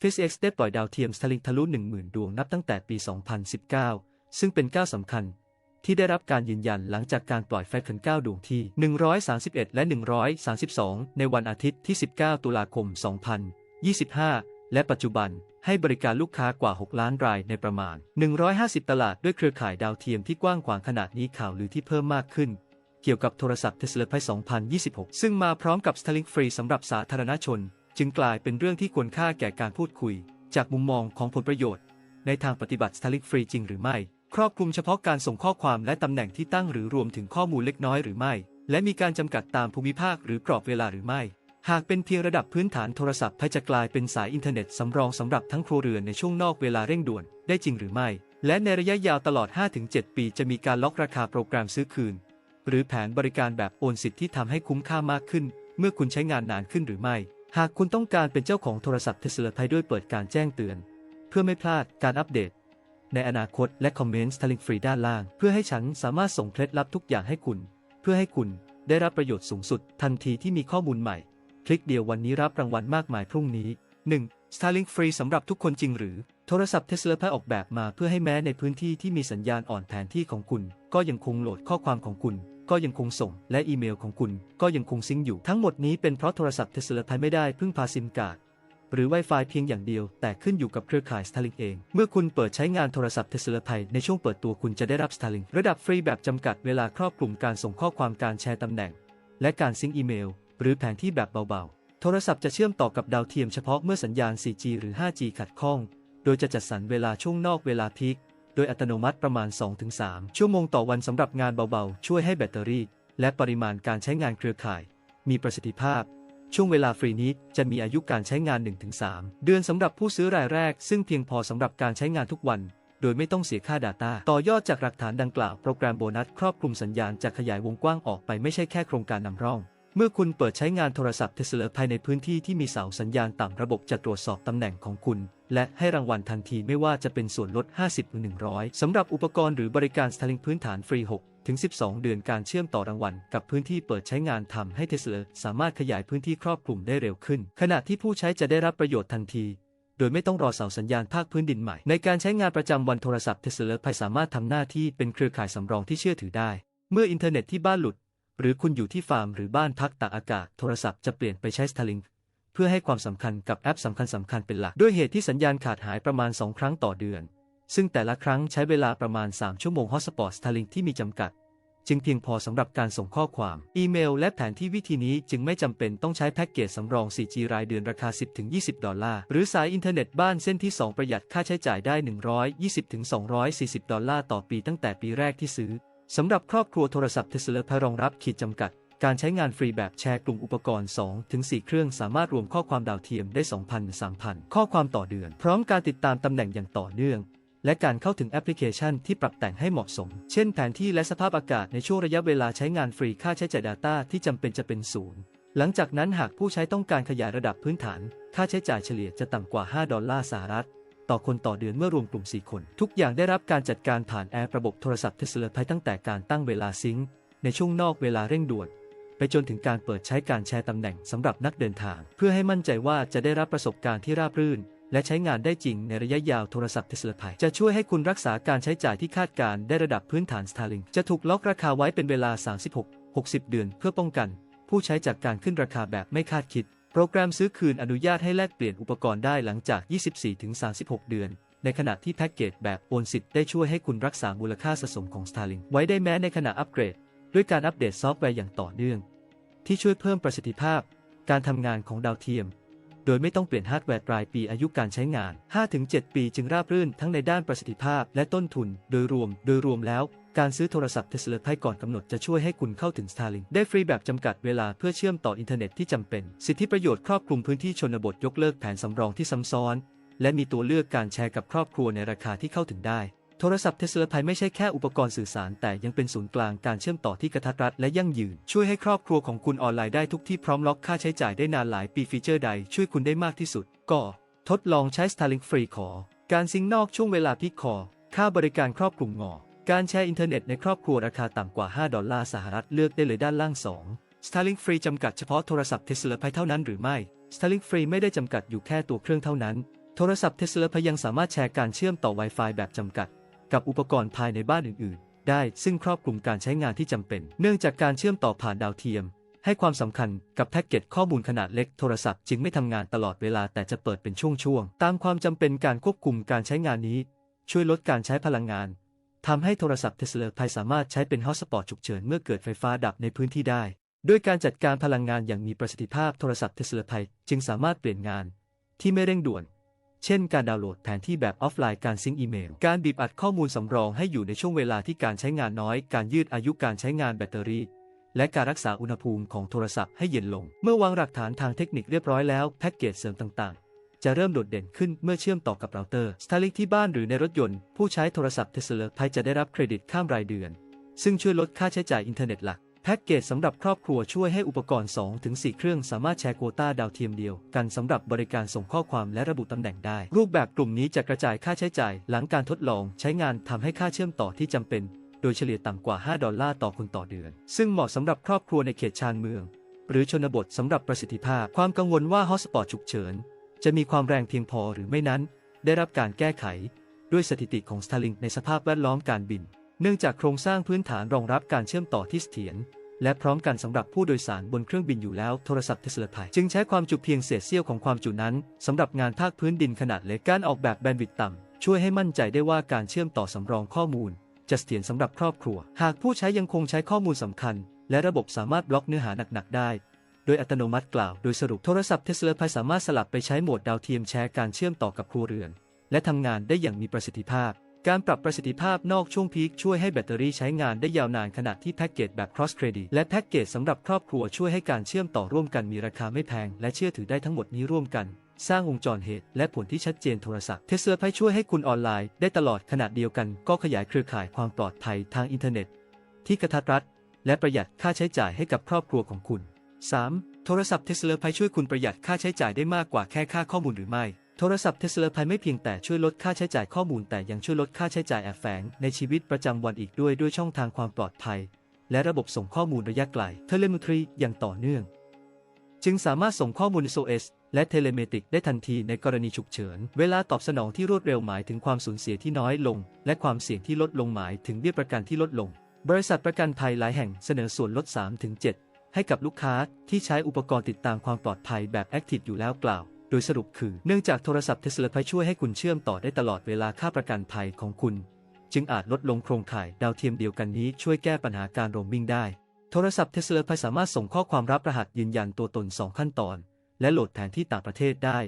SpaceX ได้ปล่อยดาวเทียม Starlink ทะลุ 10,000 ดวงนับตั้งแต่ปี 2019 ซึ่งเป็นก้าวสำคัญ ที่ได้รับการยืนยันหลังจากการปล่อย Falcon 9 ดวงที่ 131 และ 132 ในวันอาทิตย์ที่ 19 ตุลาคม 2025 และปัจจุบันให้บริการลูกค้ากว่า 6 ล้านรายในประมาณ 150 ตลาดด้วยเครือข่ายดาวเทียมที่กว้างขวางขนาดนี้ข่าวลือที่เพิ่มมากขึ้น เกี่ยวกับโทรศัพท์ Tesla Pi 2026 ซึ่งมาพร้อมกับ Starlink ฟรีสำหรับสาธารณชน จึงกลายเป็นเรื่องที่ควรค่าแก่การพูดคุย จากมุมมองของผลประโยชน์ ในทางปฏิบัติ Starlink ฟรีจริงหรือไม่ ครอบคลุมเฉพาะการส่งข้อความและตำแหน่งที่ตั้งหรือรวมถึงข้อมูลเล็กน้อยหรือไม่ และมีการจำกัดตามภูมิภาคหรือกรอบเวลาหรือไม่ หากเป็นเพียงระดับพื้นฐานโทรศัพท์จะกลายเป็นสายอินเทอร์เน็ตสำรองสำหรับทั้งครัวเรือนในช่วงนอกเวลาเร่งด่วนได้จริงหรือไม่ และในระยะยาวตลอด 5-7 ปี จะมีการล็อกราคาโปรแกรมซื้อคืน หรือแผนบริการแบบโอนสิทธิ์ที่ทำให้คุ้มค่ามากขึ้น เมื่อคุณใช้งานนานขึ้นหรือไม่ หากคุณต้องการเป็นเจ้าของโทรศัพท์เทสลาไทยด้วยเปิดการแจ้งเตือน เพื่อไม่พลาดการอัปเดต ในอนาคตและคอมเมนต์ Starlink ฟรีด้านล่าง เพื่อให้ฉันสามารถส่งเคล็ดลับทุกอย่างให้คุณ เพื่อให้คุณได้รับประโยชน์สูงสุด ทันทีที่มีข้อมูลใหม่ คลิกเดียววันนี้รับรางวัลมากมายพรุ่งนี้ 1. Starlink ฟรีสำหรับทุกคนจริงหรือ โทรศัพท์ Tesla Pi ออกแบบมาเพื่อให้แม้ในพื้นที่ที่มีสัญญาณอ่อนแผนที่ของคุณ ก็ยังคงโหลดข้อความของคุณ ก็ยังคงส่ง และอีเมลของคุณก็ยังคงซิงอยู่ทั้งหมดนี้เป็นเพราะโทรศัพท์ Tesla Pi ไม่ได้พึ่งพาซิมการ์ดหรือ Wi-Fi เพียงอย่างเดียว แต่ขึ้นอยู่กับเครือข่าย Starlink เอง เมื่อคุณเปิดใช้งานโทรศัพท์ Tesla Pi ในช่วงเปิดตัวคุณจะได้รับ Starlink ระดับฟรีแบบจำกัดเวลาครอบคลุมการส่งข้อความการแชร์ตำแหน่ง และการซิงอีเมล หรือแผนที่แบบเบาๆ โทรศัพท์จะเชื่อมต่อกับดาวเทียมเฉพาะเมื่อสัญญาณ 4G หรือ 5G ขัดข้อง โดยจะจัดสรรเวลาช่วงนอกเวลาพีค ดยอัตโนมัติประมาณ 2-3 ชั่วโมงต่อวันสำหรับงานเบาๆ ช่วยให้แบตเตอรี่ และปริมาณการใช้งานเครือข่าย มีประสิทธิภาพ ช่วงเวลาฟรีนี้จะมีอายุการใช้งาน 1-3 เดือนสำหรับผู้ซื้อรายแรก ซึ่งเพียงพอสำหรับการใช้งานทุกวัน โดยไม่ต้องเสียค่า Data ต่อยอดจากหลักฐานดังกล่าวโปรแกรมโบนัสครอบคลุมสัญญาณจะขยายวงกว้างออกไปไม่ใช่แค่โครงการนำร่อง เมื่อคุณเปิดใช้งานโทรศัพท์เทสลาภายในพื้นที่ที่มีเสาสัญญาณต่ำระบบจะตรวจสอบตำแหน่งของคุณ และให้รางวัลทันทีไม่ว่าจะเป็นส่วนลด 50หรือ100 สำหรับอุปกรณ์หรือบริการ Starlink พื้นฐานฟรี 6 ถึง 12 เดือนการเชื่อมต่อรางวัลกับพื้นที่เปิดใช้งานทำให้เทสลาสามารถขยายพื้นที่ครอบคลุมได้เร็วขึ้น ขณะที่ผู้ใช้จะได้รับประโยชน์ทันทีโดยไม่ต้องรอเสาสัญญาณภาคพื้นดินใหม่ ในการใช้งานประจำวันโทรศัพท์เทสลาไพสามารถทำหน้าที่เป็นเครือข่ายสำรองที่เชื่อถือได้ เมื่ออินเทอร์เน็ตที่บ้านหลุด หรือคุณอยู่ที่ฟาร์มหรือบ้านพักตากอากาศ โทรศัพท์จะเปลี่ยนไปใช้ Starlink เพื่อให้ความสำคัญกับแอปสำคัญสำคัญเป็นหลัก ด้วยเหตุที่สัญญาณขาดหายประมาณ 2 ครั้งต่อเดือน ซึ่งแต่ละครั้งใช้เวลาประมาณ 3 ชั่วโมงฮอตสปอต Starlink ที่มีจำกัด จึงเพียงพอสำหรับการส่งข้อความ อีเมล และแผนที่วิธีนี้จึงไม่จำเป็นต้องใช้แพ็กเกจสำรอง 4G รายเดือนราคา 10-20 ดอลลาร์ หรือสายอินเทอร์เน็ตบ้านเส้นที่ 2 ประหยัดค่าใช้จ่ายได้ 120-240 ดอลลาร์ต่อปีตั้งแต่ปีแรกที่ซื้อ สำหรับครอบครัวโทรศัพท์เทสลาพรองรับขีดจำกัด การใช้งานฟรีแบบแชร์กลุ่มอุปกรณ์ 2-4 เครื่องสามารถรวมข้อความดาวเทียมได้ 2,000-3,000 ข้อความต่อเดือน พร้อมการติดตามตำแหน่งอย่างต่อเนื่อง และการเข้าถึงแอปพลิเคชันที่ปรับแต่งให้เหมาะสม เช่นแผนที่และสภาพอากาศในช่วงระยะเวลาใช้งานฟรีค่าใช้จ่าย Data ที่จำเป็นจะเป็นศูนย์หลังจากนั้นหากผู้ใช้ต้องการขยายระดับพื้นฐาน ค่าใช้จ่ายเฉลี่ยจะต่ำกว่า 5 ดอลลาร์สหรัฐ ต่อคนต่อเดือนเมื่อรวมกลุ่ม 4 คน ทุกอย่างได้รับการจัดการผ่านแอประบบโทรศัพท์เทสลาไพตั้งแต่การตั้งเวลาซิงค์ในช่วงนอกเวลาเร่งด่วน ไปจนถึงการเปิดใช้การแชร์ตำแหน่งสำหรับนักเดินทาง เพื่อให้มั่นใจว่าจะได้รับประสบการณ์ที่ราบรื่น และใช้งานได้จริงในระยะยาวโทรศัพท์เทสลาไพจะช่วยให้คุณรักษาการใช้จ่ายที่คาดการณ์ได้ระดับพื้นฐาน Starlink จะถูกล็อกราคาไว้เป็นเวลา 36-60 เดือน เพื่อป้องกัน ผู้ใช้จากการขึ้นราคาแบบไม่คาดคิด รแกรมซื้อคืนอนุญาตให้แลกเปลี่ยนอุปกรณ์ได้หลังจาก 24-36 เดือน ในขณะที่แพ็กเกจแบบโอนสิทธิ์ได้ช่วยให้คุณรักษามูลค่าสะสมของ Starlink ไว้ได้แม้ในขณะอัปเกรด ด้วยการอัปเดตซอฟต์แวร์อย่างต่อเนื่อง ที่ช่วยเพิ่มประสิทธิภาพ การทำงานของดาวเทียม โดยไม่ต้องเปลี่ยนฮาร์ดแวร์รายปีอายุการใช้งาน 5-7 ปีจึงราบรื่นทั้งในด้านประสิทธิภาพและต้นทุน โดยรวม โดยรวมแล้วการซื้อโทรศัพท์เทสลาไพก่อนกำหนดจะช่วยให้คุณเข้าถึง Starlink ได้ฟรีแบบจำกัดเวลาเพื่อเชื่อมต่ออินเทอร์เน็ตที่จำเป็น สิทธิประโยชน์ครอบคลุมพื้นที่ชนบทยกเลิกแผนสำรองที่ซ้ำซ้อน และมีตัวเลือกการแชร์กับครอบครัวในราคาที่เข้าถึงได้ โทรศัพท์เทสลาไพไม่ใช่แค่อุปกรณ์สื่อสาร แต่ยังเป็นศูนย์กลางการเชื่อมต่อที่กระทัดรัดและยั่งยืน ช่วยให้ครอบครัวของคุณออนไลน์ได้ทุกที่พร้อมล็อกค่าใช้จ่ายได้นานหลายปีฟีเจอร์ใด ช่วยคุณได้มากที่สุด ก็ ทดลองใช้ Starlink ฟรีขอ การซิงนอกช่วงเวลาพีคคอค่าบริการครอบคลุมงอ การแชร์อินเทอร์เน็ตในครอบครัวราคาต่ำกว่า 5 ดอลลาร์สหรัฐเลือกได้เลยด้านล่าง 2 Starlink ฟรีจำกัดเฉพาะโทรศัพท์เทสลาไพเท่านั้นหรือไม่ Starlink ฟรีไม่ได้จำกัดอยู่แค่ตัวเครื่องเท่านั้น โทรศัพท์เทสลาพยังสามารถแชร์การเชื่อมต่อ Wi-Fi แบบจำกัด กับอุปกรณ์ภายในบ้านอื่น ๆ ได้ซึ่งครอบคลุมการใช้งานที่จำเป็น เนื่องจากการเชื่อมต่อผ่านดาวเทียม ให้ความสำคัญกับแพ็กเกจข้อมูลขนาดเล็กโทรศัพท์จึงไม่ทำงานตลอดเวลาแต่จะเปิดเป็นช่วง ๆ ตามความจำเป็นการควบคุมการใช้งานนี้ ช่วยลดการใช้พลังงาน ทำให้โทรศัพท์เทสลาไพสามารถใช้เป็นฮอตสปอตฉุกเฉินเมื่อเกิดไฟฟ้าดับในพื้นที่ได้ ด้วยการจัดการพลังงานอย่างมีประสิทธิภาพโทรศัพท์เทสลาไพจึงสามารถเปลี่ยนงาน ที่ไม่เร่งด่วน เช่น การดาวน์โหลดแผนที่แบบออฟไลน์การซิงอีเมล การบีบอัดข้อมูลสำรองให้อยู่ในช่วงเวลาที่การใช้งานน้อย การยืดอายุการใช้งานแบตเตอรี่ และการรักษาอุณหภูมิของโทรศัพท์ให้เย็นลง เมื่อวางหลักฐานทางเทคนิคเรียบร้อยแล้วแพ็กเกจเสริมต่างๆ จะเริ่มโดดเด่นขึ้นเมื่อเชื่อมต่อกับเราเตอร์ Starlink ที่บ้านหรือในรถยนต์ ผู้ใช้โทรศัพท์ Tesla ไทยจะได้รับเครดิตข้ามรายเดือน ซึ่งช่วยลดค่าใช้จ่ายอินเทอร์เน็ตหลักแพ็กเกจสำหรับครอบครัวช่วยให้อุปกรณ์ 2-4 เครื่องสามารถแชร์โควตาดาวเทียมเดียวกันสำหรับบริการส่งข้อความและระบุตำแหน่งได้ รูปแบบกลุ่มนี้จะกระจายค่าใช้จ่าย หลังการทดลองใช้งานทำให้ค่าเชื่อมต่อที่จำเป็น โดยเฉลี่ยต่ำกว่า 5 ดอลลาร์ต่อคนต่อเดือน ซึ่งเหมาะสำหรับครอบครัวในเขตชานเมือง หรือชนบทสำหรับประสิทธิภาพ ความกังวลว่าฮอสปอตฉุกเฉิน จะมีความแรงเพียงพอหรือไม่นั้น ได้รับการแก้ไข ด้วยสถิติของ Starlink ในสภาพแวดล้อมการบิน เนื่องจากโครงสร้างพื้นฐานรองรับการเชื่อมต่อที่เสถียรและพร้อมกันสำหรับผู้โดยสารบนเครื่องบินอยู่แล้วโทรศัพท์เทสลาไทยจึงใช้ความจุเพียงเศษเสี้ยวของความจุนั้นสำหรับงานภาคพื้นดินขนาดเล็กการออกแบบแบนด์วิดต์ต่ำช่วยให้มั่นใจได้ว่าการเชื่อมต่อสำรองข้อมูล จะเสถียรสำหรับครอบครัว หากผู้ใช้ยังคงใช้ข้อมูลสำคัญ และระบบสามารถบล็อกเนื้อหาหนักๆได้ ดยอัตโนมัติกล่าว โดยสรุปโทรศัพท์เทสลาไพสามารถสลับไปใช้โหมดดาวเทียมแชร์การเชื่อมต่อกับครัวเรือน และทำงานได้อย่างมีประสิทธิภาพ การปรับประสิทธิภาพนอกช่วงพีคช่วยให้แบตเตอรี่ใช้งานได้ยาวนานขณะที่แพ็กเกจแบบ cross credit และแพ็กเกจสำหรับครอบครัวช่วยให้การเชื่อมต่อร่วมกันมีราคาไม่แพง และเชื่อถือได้ทั้งหมดนี้ร่วมกัน สร้างวงจรเหตุ และผลที่ชัดเจนโทรศัพท์เทสลาไพช่วยให้คุณออนไลน์ได้ตลอดขณะเดียวกัน ก็ขยายเครือข่ายความปลอดภัยทางอินเทอร์เน็ต ที่กระทัดรัดและประหยัดค่าใช้จ่ายให้กับครอบครัวของคุณ 3. โทรศัพท์เทสลาไพช่วยคุณประหยัดค่าใช้จ่ายได้มากกว่าแค่ค่าข้อมูลหรือไม่ โทรศัพท์เทสลาไพไม่เพียงแต่ช่วยลดค่าใช้จ่ายข้อมูลแต่ยังช่วยลดค่าใช้จ่ายแอบแฝงในชีวิตประจำวันอีกด้วยด้วยช่องทางความปลอดภัย และระบบส่งข้อมูลระยะไกลเทเลมทรีอย่างต่อเนื่อง จึงสามารถส่งข้อมูล SOS และเทเลเมติกได้ทันทีในกรณีฉุกเฉิน เวลาตอบสนองที่รวดเร็วหมายถึงความสูญเสียที่น้อยลง และความเสี่ยงที่ลดลงหมายถึงเบี้ยประกันที่ลดลง บริษัทประกันภัยหลายแห่งเสนอส่วนลด 3-7 ให้กับลูกค้าที่ใช้อุปกรณ์ติดตามความปลอดภัยแบบ Active อยู่แล้วกล่าว โดยสรุปคือ เนื่องจากโทรศัพท์เทสลาไพช่วยให้คุณเชื่อมต่อได้ตลอดเวลาค่าประกันภัยของคุณ จึงอาจลดลงโครงข่ายดาวเทียมเดียวกันนี้ช่วยแก้ปัญหาการโรมมิ่งได้ โทรศัพท์เทสลาไพสามารถส่งข้อความรับรหัสยืนยันตัวตน 2 ขั้นตอน และโหลดแผนที่ต่างประเทศได้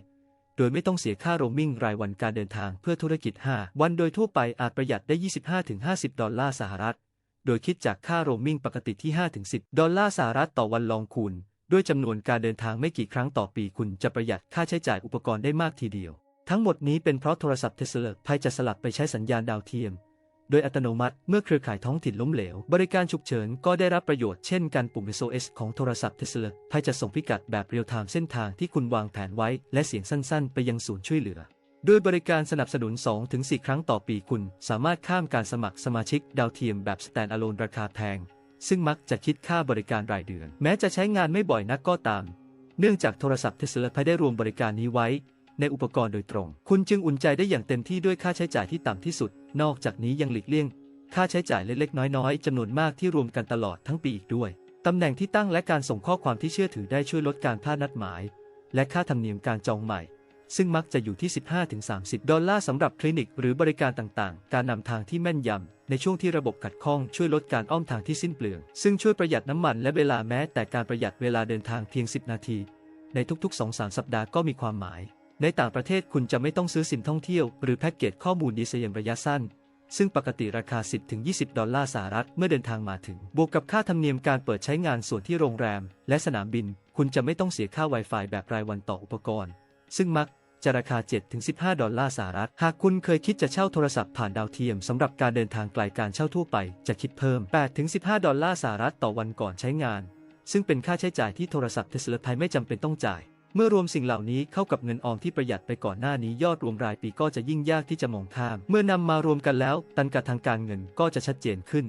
โดยไม่ต้องเสียค่าโรมมิ่งรายวันการเดินทางเพื่อธุรกิจ 5 วันโดยทั่วไปอาจประหยัดได้ 25-50 ดอลลาร์สหรัฐ โดยคิดจากค่าโรมมิ่งปกติที่ 5-10 ดอลลาร์สหรัฐต่อวันลองคูณ ด้วยจำนวนการเดินทางไม่กี่ครั้งต่อปีคุณจะประหยัดค่าใช้จ่ายอุปกรณ์ได้มากทีเดียว ทั้งหมดนี้เป็นเพราะโทรศัพท์เทสลาไพจะสลับไปใช้สัญญาณดาวเทียม โดยอัตโนมัติเมื่อเครือข่ายท้องถิ่นล้มเหลว บริการฉุกเฉินก็ได้รับประโยชน์เช่นการปุ่ม SOS ของโทรศัพท์เทสลาไพจะส่งพิกัดแบบเรียลไทม์เส้นทางที่คุณวางแผนไว้ และเสียงสั้น ๆ ไปยังศูนย์ช่วยเหลือ ด้วยบริการสนับสนุน 2-4 ครั้งต่อปีคุณ สามารถข้ามการสมัครสมาชิกดาวเทียมแบบ Stand-alone ราคาแพง ซึ่งมักจะคิดค่าบริการรายเดือน แม้จะใช้งานไม่บ่อยนักก็ตาม เนื่องจากโทรศัพท์เทสลาไพได้รวมบริการนี้ไว้ ในอุปกรณ์โดยตรง คุณจึงอุ่นใจได้อย่างเต็มที่ด้วยค่าใช้จ่ายที่ต่ำที่สุด นอกจากนี้ยังหลีกเลี่ยง ค่าใช้จ่ายเล็กๆน้อยๆจำนวนมากที่รวมกันตลอดทั้งปีอีกด้วยตำแหน่งที่ตั้งและการส่งข้อความที่เชื่อถือได้ช่วยลดการพลาดนัดหมาย และค่าธรรมเนียมการจองใหม่ ซึ่งมักจะอยู่ที่ 15-30 ดอลลาร์สำหรับคลินิกหรือบริการต่างๆ การนำทางที่แม่นยำ ในช่วงที่ระบบขัดข้องช่วยลดการอ้อมทางที่สิ้นเปลือง ซึ่งช่วยประหยัดน้ำมันและเวลาแม้แต่การประหยัดเวลาเดินทางเพียง 10 นาที ในทุกๆ 2-3 สัปดาห์ก็มีความหมาย ในต่างประเทศคุณจะไม่ต้องซื้อสินท่องเที่ยวหรือแพ็กเกจข้อมูลดีเซลระยะสั้นซึ่งปกติราคา 10-20 ดอลลาร์สหรัฐเมื่อเดินทางมาถึง บวกกับค่าธรรมเนียมการเปิดใช้งานส่วนที่โรงแรม และสนามบิน คุณจะไม่ต้องเสียค่า Wi-Fi แบบรายวันต่ออุปกรณ์ ซึ่งมัก จะราคา 7-15 ดอลลาร์สหรัฐ หากคุณเคยคิดจะเช่าโทรศัพท์ผ่านดาวเทียมสำหรับการเดินทางไกลการเช่าทั่วไป จะคิดเพิ่ม 8-15 ดอลลาร์สหรัฐต่อวันก่อนใช้งาน ซึ่งเป็นค่าใช้จ่ายที่โทรศัพท์เทสลาไทยไม่จำเป็นต้องจ่าย เมื่อรวมสิ่งเหล่านี้เข้ากับเงินออมที่ประหยัดไปก่อนหน้านี้ยอดรวมรายปีก็จะยิ่งยากที่จะมองข้าม เมื่อนำมารวมกันแล้ว ตันกะทางการเงินก็จะชัดเจนขึ้น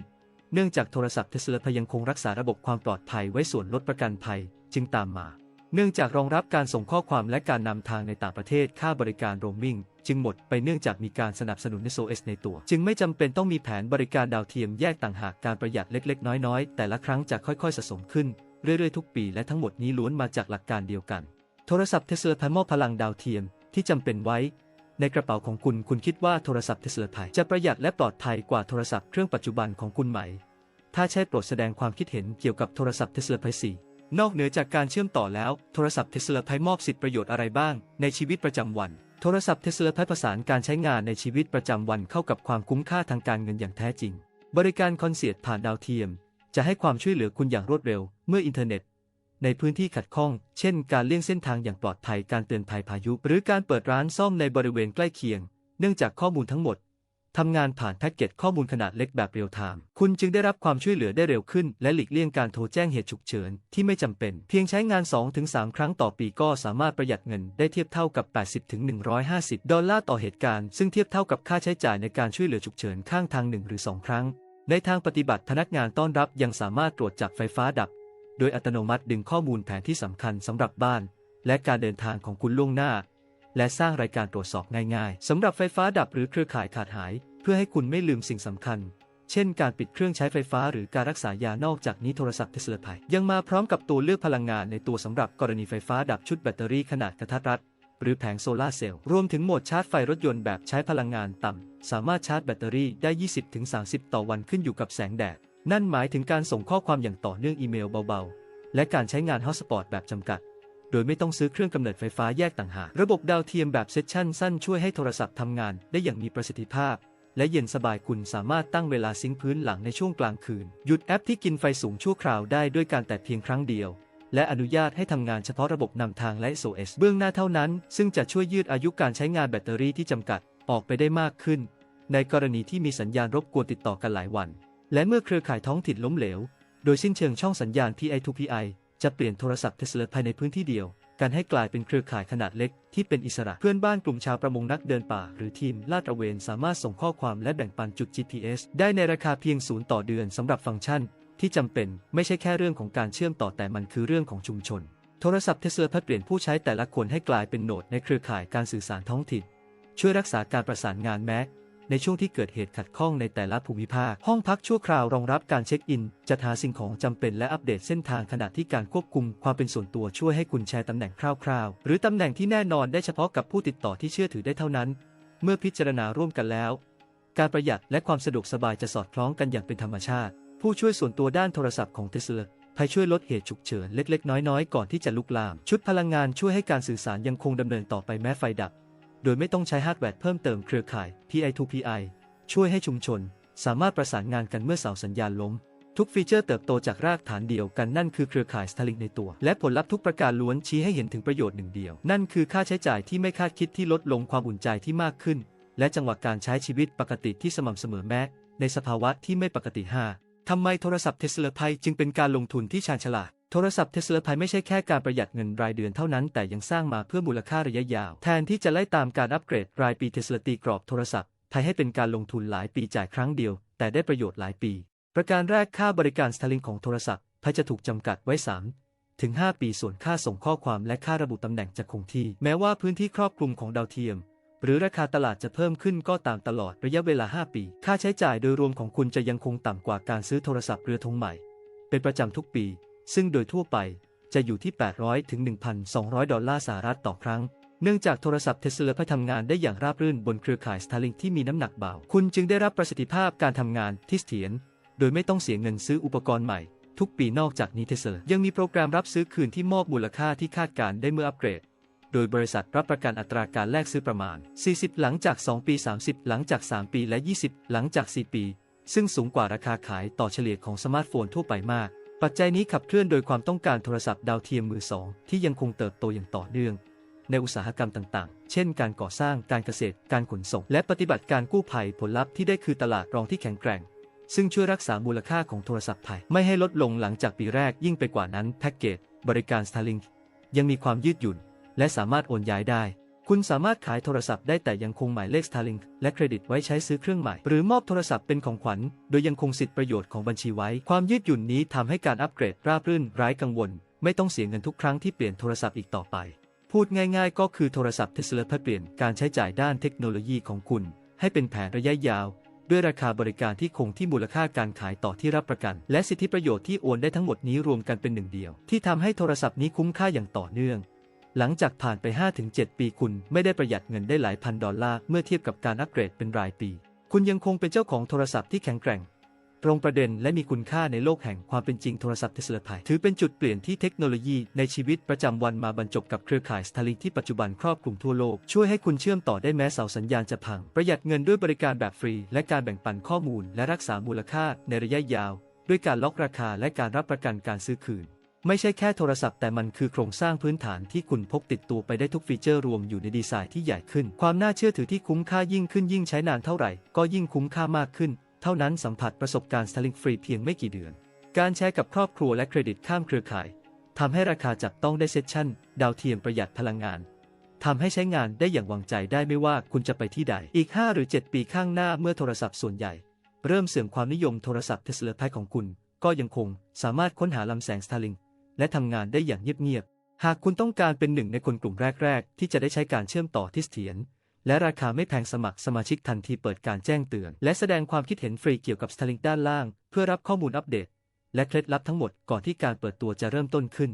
เนื่องจากโทรศัพท์เทสลาไทยยังคงรักษาระบบความปลอดภัยไว้ส่วนลดประกันภัยจึงตามมา เนื่องจากรองรับการส่งข้อความและการนำทางในต่างประเทศค่าบริการโรมมิ่งจึงหมดไปเนื่องจากมีการสนับสนุน SOS ในตัว จึงไม่จำเป็นต้องมีแผนบริการดาวเทียมแยกต่างหากการประหยัดเล็กๆ น้อยๆ แต่ละครั้งจะค่อยๆสะสมขึ้น เรื่อยๆ ทุกปีและทั้งหมดนี้ล้วนมาจากหลักการเดียวกัน โทรศัพท์เทสลาพันมอบพลังดาวเทียมที่จำเป็นไว้ ในกระเป๋าของคุณคุณคิดว่าโทรศัพท์เทสลาไทยจะประหยัดและปลอดภัยกว่าโทรศัพท์เครื่องปัจจุบันของคุณไหม ถ้าใช่โปรดแสดงความคิดเห็นเกี่ยวกับโทรศัพท์เทสลาไพสี นอกเหนือจากการเชื่อมต่อแล้ว โทรศัพท์เทสลาไพมอบสิทธิประโยชน์อะไรบ้าง ในชีวิตประจำวัน โทรศัพท์เทสลาไพประสานการใช้งานในชีวิตประจำวันเข้ากับความคุ้มค่าทางการเงินอย่างแท้จริง บริการคอนเซียร์ตผ่านดาวเทียม จะให้ความช่วยเหลือคุณอย่างรวดเร็ว เมื่ออินเทอร์เน็ต ในพื้นที่ขัดข้อง เช่น การเลี่ยงเส้นทางอย่างปลอดภัยการเตือนภัยพายุ หรือการเปิดร้านซ่อมในบริเวณใกล้เคียง เนื่องจากข้อมูลทั้งหมด ทำงานผ่านแพ็กเกจข้อมูลขนาดเล็กแบบเรียลไทม์คุณจึงได้รับความช่วยเหลือได้เร็วขึ้น และหลีกเลี่ยงการโทรแจ้งเหตุฉุกเฉินที่ไม่จำเป็น เพียงใช้งาน 2-3 ครั้งต่อปีก็สามารถประหยัดเงินได้เทียบเท่ากับ 80-150 ดอลลาร์ต่อเหตุการณ์ ซึ่งเทียบเท่ากับค่าใช้จ่ายในการช่วยเหลือฉุกเฉินข้างทาง 1 หรือ 2 ครั้ง ในทางปฏิบัติพนักงานต้อนรับยังสามารถตรวจจับไฟฟ้าดับ โดยอัตโนมัติดึงข้อมูลแผนที่สำคัญสำหรับบ้าน และการเดินทางของคุณล่วงหน้า และสร้างรายการตรวจสอบง่ายๆสำหรับไฟฟ้าดับหรือเครือข่ายขาดหาย เพื่อให้คุณไม่ลืมสิ่งสำคัญ เช่น การปิดเครื่องใช้ไฟฟ้าหรือการรักษายานอกจากนี้โทรศัพท์เทสลาไพยังมาพร้อมกับตัวเลือกพลังงานในตัวสำหรับกรณีไฟฟ้าดับชุดแบตเตอรี่ขนาดกระทัดรัดหรือแผงโซลาเซลล์รวมถึงโหมดชาร์จไฟรถยนต์แบบใช้พลังงานต่ำ สามารถชาร์จแบตเตอรี่ได้ 20-30 ต่อวันขึ้นอยู่กับแสงแดด นั่นหมายถึงการส่งข้อความอย่างต่อเนื่องอีเมลเบาๆ และการใช้งานฮอตสปอตแบบจำกัด โดยไม่ต้องซื้อเครื่องกำเนิดไฟฟ้าแยกต่างหาก ระบบดาวเทียมแบบเซสชั่นสั้นช่วยให้โทรศัพท์ทำงานได้อย่างมีประสิทธิภาพ และเย็นสบายคุณสามารถตั้งเวลาซิงพื้นหลังในช่วงกลางคืน หยุดแอปที่กินไฟสูงชั่วคราวได้ด้วยการแตะเพียงครั้งเดียว และอนุญาตให้ทำงานเฉพาะระบบนำทางและ SOS เบื้องหน้าเท่านั้น ซึ่งจะช่วยยืดอายุการใช้งานแบตเตอรี่ที่จำกัดออกไปได้มากขึ้น ในกรณีที่มีสัญญาณรบกวนติดต่อกันหลายวัน และเมื่อเครือข่ายท้องถิ่นล้มเหลว โดยสิ้นเชิงช่องสัญญาณ PI2PI จะเปลี่ยนโทรศัพท์เทสลาภายในพื้นที่เดียวการให้กลายเป็นเครือข่ายขนาดเล็กที่เป็นอิสระเพื่อนบ้านกลุ่มชาวประมงนักเดินป่า หรือทีมลาดตระเวนสามารถส่งข้อความและแบ่งปันจุด GPS ได้ในราคาเพียงศูนย์ต่อเดือนสำหรับฟังก์ชัน ที่จำเป็นไม่ใช่แค่เรื่องของการเชื่อมต่อแต่มันคือเรื่องของชุมชน โทรศัพท์เทสลาพัดเปลี่ยนผู้ใช้แต่ละคนให้กลายเป็นโหนดในเครือข่ายการสื่อสารท้องถิ่นช่วยรักษาการประสานงานแม้ ในช่วงที่เกิดเหตุขัดข้องในแต่ละภูมิภาค ห้องพักชั่วคราวรองรับการเช็คอิน จัดหาสิ่งของจำเป็นและอัปเดตเส้นทางขณะที่การควบคุมความเป็นส่วนตัวช่วยให้คุณแชร์ตำแหน่งคร่าวๆ หรือตำแหน่งที่แน่นอนได้เฉพาะกับผู้ติดต่อที่เชื่อถือได้เท่านั้น เมื่อพิจารณาร่วมกันแล้ว การประหยัดและความสะดวกสบายจะสอดคล้องกันอย่างเป็นธรรมชาติ ผู้ช่วยส่วนตัวด้านโทรศัพท์ของเทสลาภายช่วยลดเหตุฉุกเฉินเล็กๆ น้อยๆ ก่อนที่จะลุกลาม ชุดพลังงานช่วยให้การสื่อสารยังคงดำเนินต่อไปแม้ไฟดับ โดยไม่ต้องใช้ฮาร์ดแวร์เพิ่มเติมเครือข่าย PI2PI ช่วยให้ชุมชน สามารถประสานงานกันเมื่อเสาสัญญาณล้ม ทุกฟีเจอร์เติบโตจากรากฐานเดียวกันนั่นคือเครือข่าย Starlink ในตัว และผลลัพธ์ทุกประการล้วนชี้ให้เห็นถึงประโยชน์หนึ่งเดียว นั่นคือค่าใช้จ่ายที่ไม่คาดคิดที่ลดลงความอุ่นใจที่มากขึ้น และจังหวะการใช้ชีวิตปกติที่สม่ำเสมอแม้ ในสภาวะที่ไม่ปกติ 5. ทำไมโทรศัพท์เทสลาไพจึงเป็นการลงทุนที่ชาญฉลาด โทรศัพท์เทสลาไพไม่ใช่แค่การประหยัดเงินรายเดือนเท่านั้น แต่ยังสร้างมาเพื่อมูลค่าระยะยาว แทนที่จะไล่ตามการอัปเกรดรายปีเทสลาตีกรอบโทรศัพท์ไทยให้เป็นการลงทุนหลายปีจ่ายครั้งเดียว แต่ได้ประโยชน์หลายปี ประการแรกค่าบริการสตาร์ลิงของโทรศัพท์ไทยจะถูกจำกัดไว้ 3 ถึง 5 ปีส่วนค่าส่งข้อความและค่าระบุตำแหน่งจะคงที่ แม้ว่าพื้นที่ครอบคลุมของดาวเทียม หรือราคาตลาดจะเพิ่มขึ้นก็ตามตลอดระยะเวลา 5 ปี ค่าใช้จ่ายโดยรวมของคุณจะยังคงต่ำกว่าการซื้อโทรศัพท์เรือธงใหม่ เป็นประจำทุกปี ซึ่งโดยทั่วไปจะอยู่ที่ 800 ถึง 1,200 ดอลลาร์สหรัฐต่อครั้ง เนื่องจากโทรศัพท์เทสลาพัทำงานได้อย่างราบรื่นบนเครือข่าย Starlink ที่มีน้ำหนักเบา คุณจึงได้รับประสิทธิภาพการทำงานที่เสถียร โดยไม่ต้องเสียเงินซื้ออุปกรณ์ใหม่ ทุกปีนอกจากนี้เทสลายังมีโปรแกรมรับซื้อคืนที่มอบมูลค่าที่คาดการได้เมื่ออัปเกรด โดยบริษัทรับประกันอัตราการแลกซื้อประมาณ 40 หลังจาก 2 ปี 30 หลังจาก 3 ปี และ 20 หลังจาก 4 ปี ซึ่งสูงกว่าราคาขายต่อเฉลี่ยของสมาร์ทโฟนทั่วไปมาก ปัจจัยนี้ขับเคลื่อนโดยความต้องการโทรศัพท์ดาวเทียมมือสองที่ยังคงเติบโตอย่างต่อเนื่อง ในอุตสาหกรรมต่างๆ เช่น การก่อสร้าง การเกษตร การขนส่ง และปฏิบัติการกู้ภัย ผลลัพธ์ที่ได้คือตลาดรองที่แข็งแกร่ง ซึ่งช่วยรักษามูลค่าของโทรศัพท์ไทย ไม่ให้ลดลงหลังจากปีแรกยิ่งไปกว่านั้นแพ็กเกจบริการ Starlink ยังมีความยืดหยุ่น และสามารถโอนย้ายได้ คุณสามารถขายโทรศัพท์ได้แต่ยังคงหมายเลข Starlink และเครดิตไว้ใช้ซื้อเครื่องใหม่ หรือมอบโทรศัพท์เป็นของขวัญ โดยยังคงสิทธิประโยชน์ของบัญชีไว้ ความยืดหยุ่นนี้ทำให้การอัปเกรดราบรื่นไร้กังวล ไม่ต้องเสียเงินทุกครั้งที่เปลี่ยนโทรศัพท์อีกต่อไป พูดง่ายๆ ก็คือโทรศัพท์เทสลาเปลี่ยนการใช้จ่ายด้านเทคโนโลยีของคุณ ให้เป็นแผนระยะยาว ด้วยราคาบริการที่คงที่มูลค่าการขายต่อที่รับประกัน และสิทธิประโยชน์ที่โอนได้ทั้งหมดนี้รวมกันเป็นหนึ่งเดียว ที่ทำให้โทรศัพท์นี้คุ้มค่าอย่างต่อเนื่อง หลังจากผ่านไป 5-7 ปีคุณไม่ได้ประหยัดเงินได้หลายพันดอลลาร์เมื่อเทียบกับการอัปเกรดเป็นรายปี คุณยังคงเป็นเจ้าของโทรศัพท์ที่แข็งแกร่ง ตรงประเด็นและมีคุณค่าในโลกแห่งความเป็นจริงโทรศัพท์เทสลาไทยถือเป็นจุดเปลี่ยนที่เทคโนโลยีในชีวิตประจำวันมาบรรจบกับเครือข่ายสตาร์ลิงที่ปัจจุบันครอบคลุมทั่วโลก ช่วยให้คุณเชื่อมต่อได้แม้เสาสัญญาณจะพัง ประหยัดเงินด้วยบริการแบบฟรี และการแบ่งปันข้อมูล และรักษามูลค่าในระยะยาว ด้วยการล็อกราคาและการรับประกันการซื้อคืน ไม่ใช่แค่โทรศัพท์แต่มันคือโครงสร้างพื้นฐานที่คุณพกติดตัวไปได้ทุกฟีเจอร์รวมอยู่ในดีไซน์ที่ใหญ่ขึ้น ความน่าเชื่อถือที่คุ้มค่ายิ่งขึ้นยิ่งใช้นานเท่าไหร่ ก็ยิ่งคุ้มค่ามากขึ้น เท่านั้นสัมผัสประสบการณ์ Starlink ฟรีเพียงไม่กี่เดือน การแชร์กับครอบครัวและเครดิตข้ามเครือข่ายทำให้ราคาจับต้องได้เซสชั่น ดาวเทียมประหยัดพลังงานทำให้ใช้งานได้อย่างวางใจได้ไม่ว่าคุณจะไปที่ใด อีก 5 หรือ 7 ปีข้างหน้าเมื่อโทรศัพท์ส่วนใหญ่ เริ่มเสื่อมความนิยมโทรศัพท์เทสลาไทของคุณ ก็ยังคงสามารถค้นหาลำแสง Starlink และทำงานได้อย่างเงียบๆ หากคุณต้องการเป็นหนึ่งในคนกลุ่มแรก ๆ ที่จะได้ใช้การเชื่อมต่อที่เสถียรและราคาไม่แพงสมัครสมาชิกทันทีเปิดการแจ้งเตือน และแสดงความคิดเห็นฟรีเกี่ยวกับ Starlink ด้านล่าง เพื่อรับข้อมูลอัปเดต และเคล็ดลับทั้งหมดก่อนที่การเปิดตัวจะเริ่มต้นขึ้น